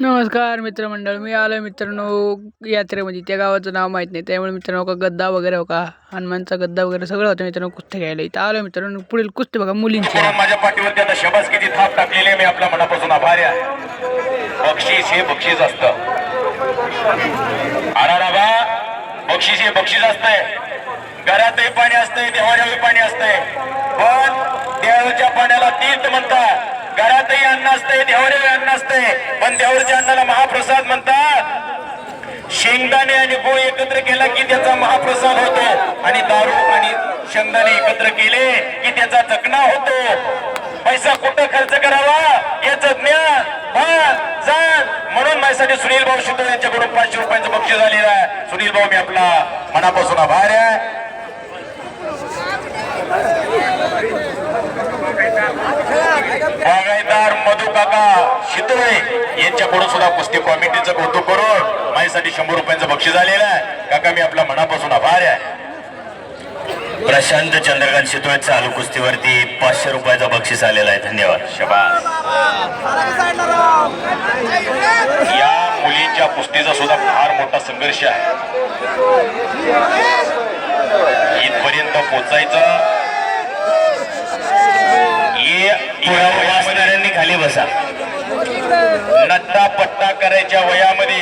नमस्कार मित्रमंडळ मी आलो मित्रांनो यात्रेमध्ये. त्या गावाचं नाव माहीत नाही त्यामुळे मित्रांनो का गद्दा वगैरे हो का हनुमानचा गद्दा वगैरे सगळं होतं मित्रांनो कुस्ती घ्यायला. इथं आलो मित्रांनो पुढील कुस्ती बघा मुलींची. माझ्या पाठीवरती आता शबास किती थाप टाकलेली आहे मी आपल्या मनापासून आभारी आहे. बक्षीस हे बक्षीस असत. बक्षीस हे बक्षीस असतंय. घरातही पाणी असतंय देवाऱ्याही पाणी असतंय. पण देवाच्या पाण्याला तीर्थ म्हणतात. घरातही अन्न असतंय देवाऱ्याही अन्न असतंय पण देवरच्या अन्नाला महाप्रसाद म्हणतात. शेंगदाणे आणि गोळ एकत्र केला की त्याचा महाप्रसाद होतो. आणि दारू आणि शेंगदाणे एकत्र केले की त्याचा चकना होतो. पैसा कुठं खर्च करावा? याचं ज्ञान भान जाण. म्हणून माझ्यासाठी सुनील भाऊ शितोळे यांच्याकडून पाचशे रुपयांचं बक्षीस झालेलं आहे. सुनील भाऊ मी आपला मनापासून आभार आहे. बागायतदार मधु काका शितोळे यांच्याकडून सुद्धा कुस्ती कमिटीचं कौतुक करून माझ्यासाठी शंभर रुपयांचं बक्षीस आलेलं आहे. काका मी आपल्या मनापासून आभार आहे. प्रशांत चंद्रकांत शितोळे चालू कुस्तीवरती पाचशे रुपयाचा बक्षीस आलेला आहे. धन्यवाद. शबास. या मुलींच्या कुस्तीचा सुद्धा फार मोठा संघर्ष आहे. इथपर्यंत पोचायचा. वाचणाऱ्यांनी खाली बसा. नट्टा पट्टा करायच्या वयामध्ये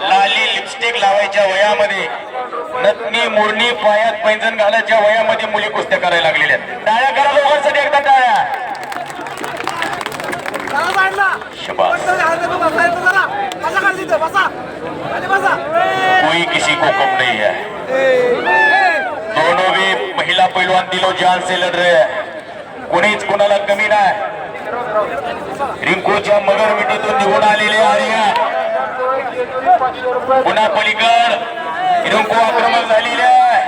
लाली लिपस्टिक लावायच्या वयामध्ये नतनी मुरणी पायात पैंजण घालायच्या वयामध्ये मुली कुस्त्या करायला लागलेल्या. टाळ्या करा लोकांसाठी एकदा टाळ्या. कोई किसी को कम नहीं है। दोनों भी महिला पहलवान दिलो जान से लढ रहे हैं। कोणीच कोणाला कमी नाही. रिंकूच्या मगर विटीतून निघून आलेले आर्या. पुन्हा पलीकड. रिंकू आक्रमक झालेले आहे.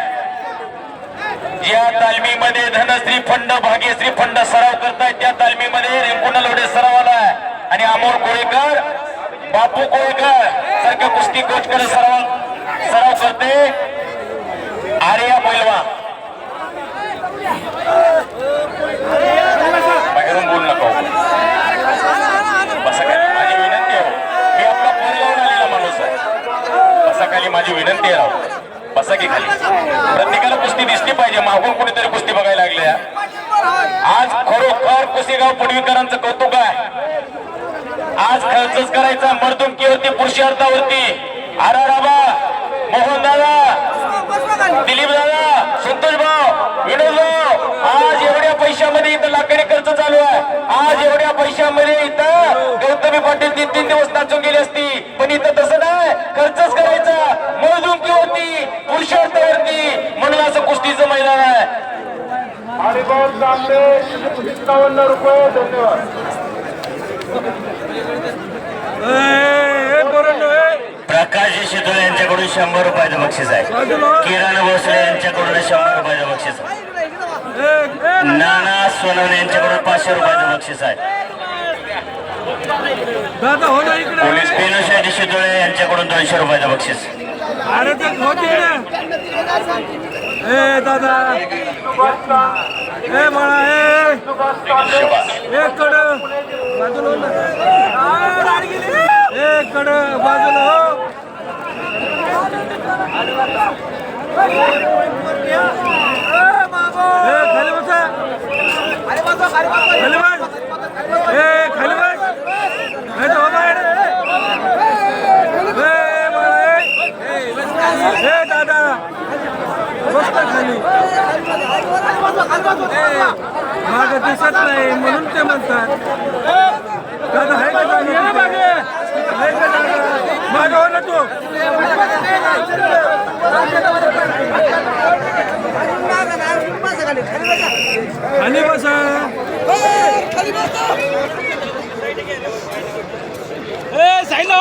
ज्या तालमीमध्ये धनश्री फंड भाग्यश्री फंड सराव करतायत त्या तालमीमध्ये रिंकू लोडे सराव आलाय आणि अमोल कोळेकर बापू कोळेकर सारख्या कुस्ती कोच कडे सराव सराव करते आर्या पैलवा बाहेरून बोल नका बसा खाली माझी विनंती आहे मी आपला फोन लावून आलेला माणूस आहे बसा खाली माझी विनंती आहे बसा की खाली. प्रत्येकाला कुस्ती दिसली पाहिजे. मागून कुणीतरी कुस्ती बघायला लागले आज खरोखर कुस्तीगाव पडवीकरांचं कौतुक आहे. आज खर्चच करायचा. मर्दुमकीवरती पुरुषार्थावरती आरा राबा मोहन दादा दिलीप दादा संतोष भाऊ विनोद भाऊ आज एवढ्या पैशामध्ये इथं लाकडी खर्च चालू आहे. आज एवढ्या पैशामध्ये इथं गौतमी पाटील तीन तीन दिवस नाचून गेली असती पण इथं तसं नाही खर्चच करायचा मजदुमकीवरती पुरुषार्थावरती म्हणून असं कुस्तीचं मैदान आहे हरिभाऊ तांबे एकावन्न रुपये धन्यवाद. प्रकाश शितोळे यांच्याकडून शंभर रुपयाचं बक्षीस आहे. किरण भोसले यांच्याकडून शंभर रुपयाचं बक्षीस आहे. नाना सोनवणे यांच्याकडून पाचशे रुपयाचं बक्षीस आहे. दादा हो पोलीस पिनुशाजी शितोळे यांच्याकडून दोनशे रुपयाचं बक्षीस. ए दादा. ए बाळा ए. एक कड. बाजूला ए एक कड बाजूला हो. हो. खाली बसा. खाली ए खाली बस नाही तर बाबा ए बाळा ए ए दादा बसता खाली माग दिसत नाही म्हणून ते म्हणतात दादा आहे का दादा आहे का दादा हो. ना तू खाली बसा ए साईला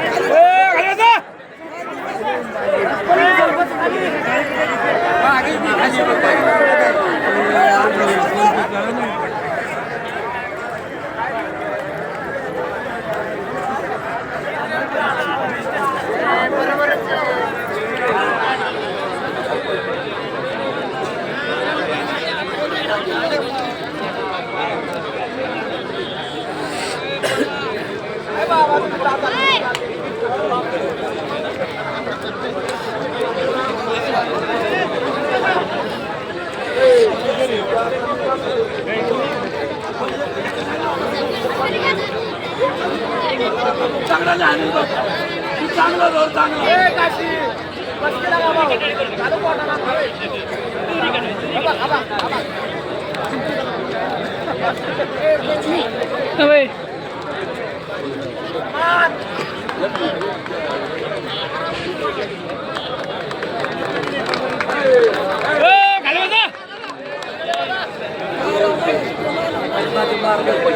चांगला नाही तू चांगला रोल चांगला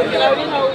घालवा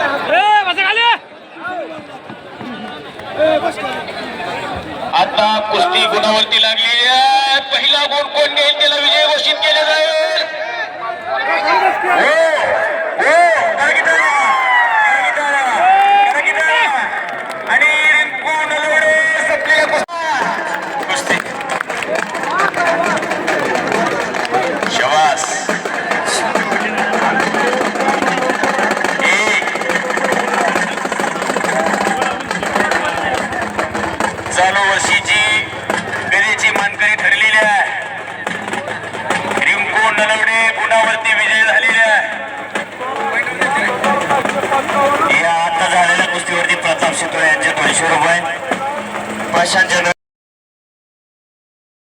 आता कुस्ती गुणावरती लागली आहे. पहिला गुण कोण घेईल त्याला विजय घोषित केला जाईल. गटावरती विजय झालेले आहे. या आता झालेल्या कुस्तीवरती प्रताप शितोळे यांचे दोनशे रुपये. पाचशे